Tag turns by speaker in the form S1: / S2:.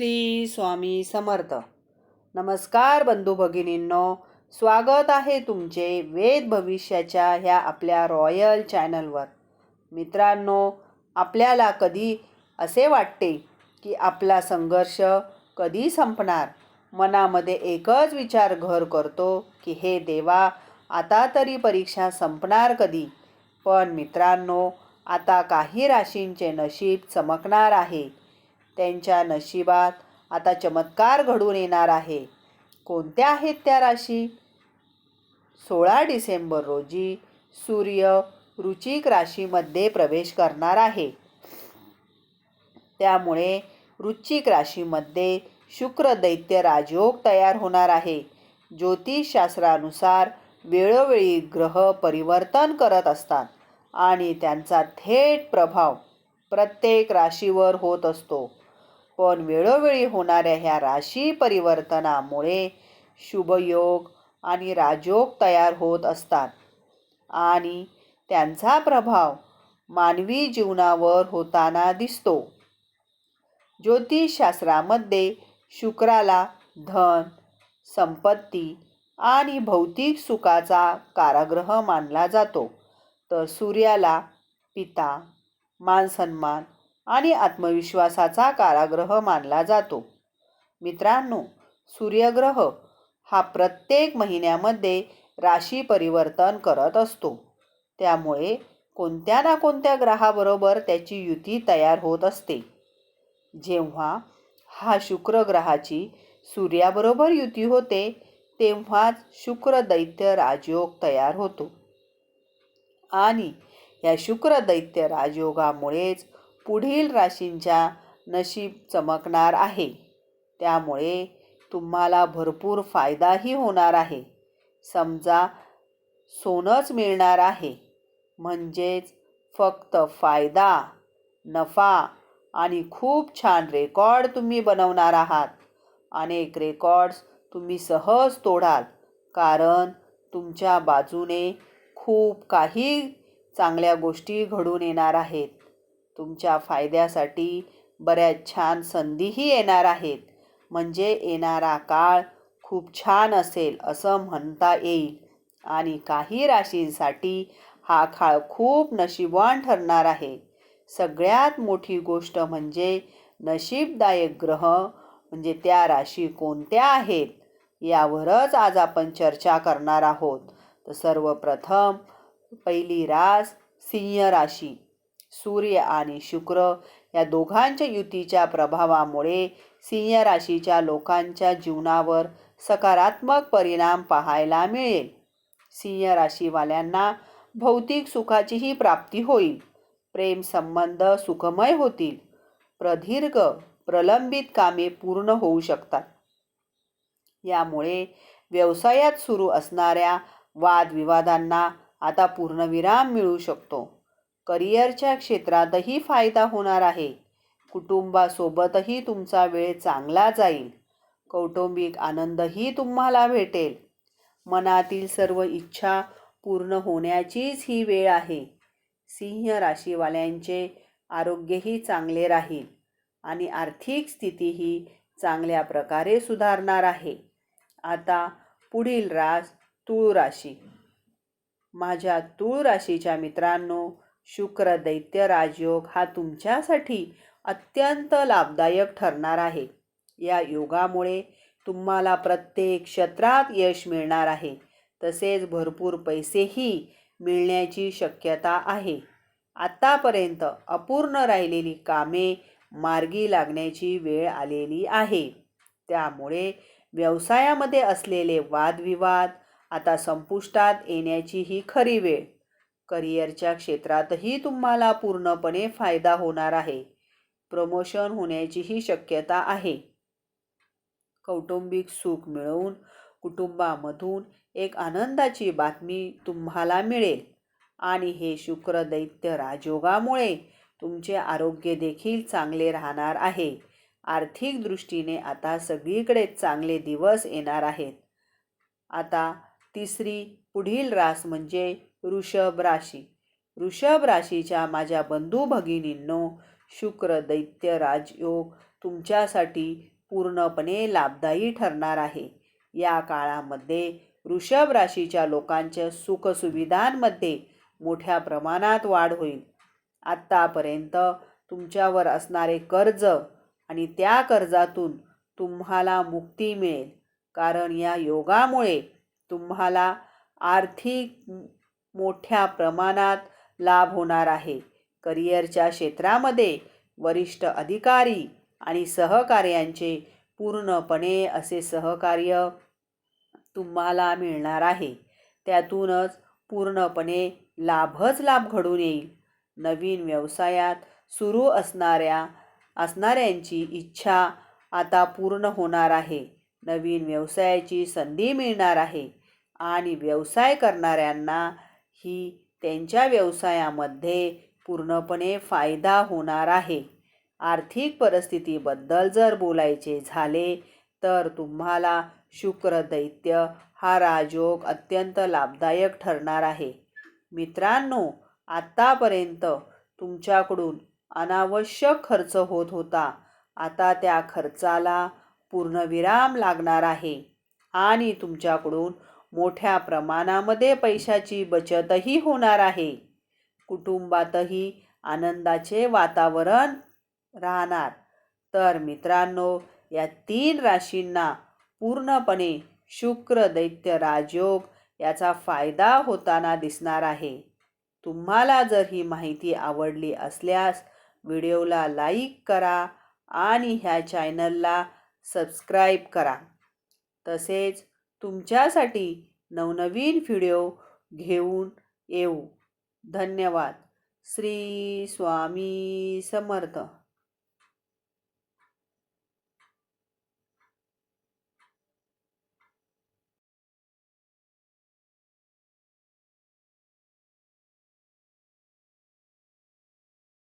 S1: श्री स्वामी समर्थ. नमस्कार बंधू भगिनींनो स्वागत आहे तुमचे वेद भविष्याच्या ह्या आपल्या रॉयल चॅनलवर. मित्रांनो आपल्याला कधी असे वाटते की आपला संघर्ष कधी संपणार? मनामध्ये एकच विचार घर करतो की हे देवा आता तरी परीक्षा संपणार कधी? पण मित्रांनो आता काही राशींचे नशीब चमकणार आहे. त्यांच्या नशिबात आता चमत्कार घडून येणार आहे. कोणत्या आहेत त्या राशी? सोळा डिसेंबर रोजी सूर्य रुचिक राशीमध्ये प्रवेश करणार आहे. त्यामुळे रुचिक राशीमध्ये शुक्र दैत्य राजयोग तयार होणार आहे. ज्योतिषशास्त्रानुसार वेळोवेळी ग्रह परिवर्तन करत असतात आणि त्यांचा थेट प्रभाव प्रत्येक राशीवर होत असतो. पण वेळोवेळी होणाऱ्या ह्या राशी परिवर्तनामुळे शुभयोग आणि राजयोग तयार होत असतात. आणि त्यांचा प्रभाव मानवी जीवनावर होताना दिसतो. ज्योतिषशास्त्रामध्ये शुक्राला धन संपत्ती आणि भौतिक सुखाचा कारागृह मानला जातो. तर सूर्याला पिता मानसन्मान आणि आत्मविश्वासाचा काराग्रह मानला जातो. मित्रांनो सूर्यग्रह हा प्रत्येक महिन्यामध्ये राशी परिवर्तन करत असतो. त्यामुळे कोणत्या ना कोणत्या ग्रहाबरोबर त्याची युती तयार होत असते. जेव्हा हा शुक्र ग्रहाची सूर्याबरोबर युती होते तेव्हाच शुक्र दैत्य राजयोग तयार होतो. आणि या शुक्र दैत्य राजयोगामुळेच पुढील राशींच्या नशीब चमकणार आहे. त्यामुळे तुम्हाला भरपूर फायदाही होणार आहे. समजा सोनंच मिळणार आहे. म्हणजेच फक्त फायदा नफा आणि खूप छान रेकॉर्ड तुम्ही बनवणार आहात. अनेक रेकॉर्ड्स तुम्ही सहज तोडाल कारण तुमच्या बाजूने खूप काही चांगल्या गोष्टी घडून येणार आहेत. तुमच्या फायद्यासाठी बऱ्याच छान संधीही येणार आहेत. म्हणजे येणारा काळ खूप छान असेल असं म्हणता येईल. आणि काही राशींसाठी हा काळ खूप नशीबवान ठरणार आहे. सगळ्यात मोठी गोष्ट म्हणजे नशीबदायक ग्रह म्हणजे त्या राशी कोणत्या आहेत यावरच आज आपण चर्चा करणार आहोत. तर सर्वप्रथम पहिली रास सिंह राशी. सूर्य आणि शुक्र या दोघांच्या युतीच्या प्रभावामुळे सिंह राशीच्या लोकांच्या जीवनावर सकारात्मक परिणाम पाहायला मिळेल. सिंह राशीवाल्यांना भौतिक सुखाचीही प्राप्ती होईल. प्रेम संबंध सुखमय होतील. प्रदीर्घ प्रलंबित कामे पूर्ण होऊ शकतात. यामुळे व्यवसायात सुरू असणाऱ्या वादविवादांना आता पूर्णविराम मिळू शकतो. करिअरच्या क्षेत्रातही फायदा होणार आहे. कुटुंबासोबतही तुमचा वेळ चांगला जाईल. कौटुंबिक आनंदही तुम्हाला भेटेल. मनातील सर्व इच्छा पूर्ण होण्याचीच ही वेळ आहे. सिंह राशीवाल्यांचे आरोग्यही चांगले राहील आणि आर्थिक स्थितीही चांगल्या प्रकारे सुधारणार आहे. आता पुढील रास तूळ राशी माझ्या तूळ राशीच्या मित्रांनो शुक्र दैत्य राजयोग हा तुमच्यासाठी अत्यंत लाभदायक ठरणार आहे. या योगामुळे तुम्हाला प्रत्येक क्षेत्रात यश मिळणार आहे. तसेच भरपूर पैसेही मिळण्याची शक्यता आहे. आत्तापर्यंत अपूर्ण राहिलेली कामे मार्गी लागण्याची वेळ आलेली आहे. त्यामुळे व्यवसायामध्ये असलेले वादविवाद आता संपुष्टात येण्याची ही खरी वेळ. करिअरच्या क्षेत्रातही तुम्हाला पूर्णपणे फायदा होणार आहे. प्रमोशन होण्याचीही शक्यता आहे. कौटुंबिक सुख मिळवून कुटुंबामधून एक आनंदाची बातमी तुम्हाला मिळेल. आणि हे शुक्र दैत्य राजयोगामुळे तुमचे आरोग्य देखील चांगले राहणार आहे. आर्थिक दृष्टीने आता सगळीकडे चांगले दिवस येणार आहेत. आता तिसरी पुढील रास म्हणजे वृषभ राशी. वृषभ राशीच्या माझ्या बंधू भगिनींनो शुक्र दैत्य राजयोग तुमच्यासाठी पूर्णपणे लाभदायी ठरणार आहे. या काळामध्ये वृषभ राशीच्या लोकांच्या सुखसुविधांमध्ये मोठ्या प्रमाणात वाढ होईल. आत्तापर्यंत तुमच्यावर असणारे कर्ज आणि त्या कर्जातून तुम्हाला मुक्ती मिळेल. कारण या योगामुळे तुम्हाला आर्थिक मोठ्या प्रमाणात लाभ होणार आहे. करिअरच्या क्षेत्रामध्ये वरिष्ठ अधिकारी आणि सहकार्यांचे पूर्णपणे असे सहकार्य तुम्हाला मिळणार आहे. त्यातूनच पूर्णपणे लाभच लाभ घडून येईल. नवीन व्यवसायात सुरू असणाऱ्या असणाऱ्यांची इच्छा आता पूर्ण होणार आहे. नवीन व्यवसायाची संधी मिळणार आहे. आणि व्यवसाय करणाऱ्यांना ही त्यांच्या व्यवसायामध्ये पूर्णपणे फायदा होणार आहे. आर्थिक परिस्थितीबद्दल जर बोलायचे झाले तर तुम्हाला शुक्र दैत्य हा राजयोग अत्यंत लाभदायक ठरणार आहे. मित्रांनो आत्तापर्यंत तुमच्याकडून अनावश्यक खर्च होत होता. आता त्या खर्चाला पूर्णविराम लागणार आहे आणि तुमच्याकडून मोठ्या प्रमाणामध्ये पैशाची बचतही होणार आहे. कुटुंबातही आनंदाचे वातावरण राहणार. तर मित्रांनो या तीन राशींना पूर्णपणे शुक्र दैत्य राजयोग याचा फायदा होताना दिसणार आहे. तुम्हाला जर ही माहिती आवडली असल्यास व्हिडिओला लाईक करा आणि ह्या चॅनलला सबस्क्राईब करा. तसेच तुमच्यासाठी नवनवीन व्हिडिओ घेऊन येऊ. धन्यवाद. श्री स्वामी समर्थ.